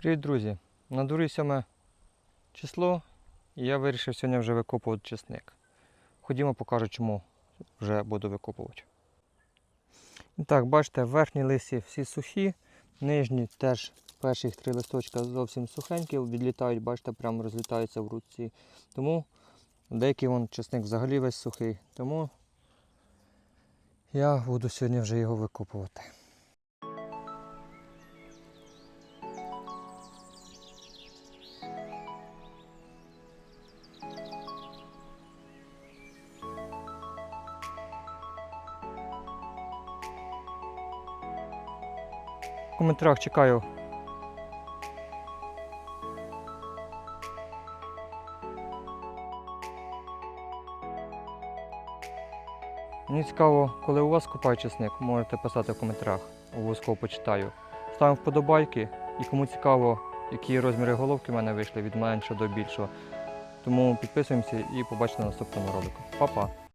Привіт, друзі! На дворі 7 число, і я вирішив сьогодні вже викопувати чесник. Ходімо, покажу, чому вже буду викопувати. Так, бачите, верхні листі всі сухі, нижні теж перших три листочка зовсім сухенькі, відлітають, бачите, прямо розлітаються в руці. Тому деякий вон чесник взагалі весь сухий. Тому я буду сьогодні вже його викопувати. В коментарях чекаю. Мені цікаво, коли у вас купають чесник, можете писати в коментарях, обов'язково почитаю. Ставимо вподобайки і кому цікаво, які розміри головки в мене вийшли від меншого до більшого. Тому підписуємося і побачите на наступному ролику. Па-па!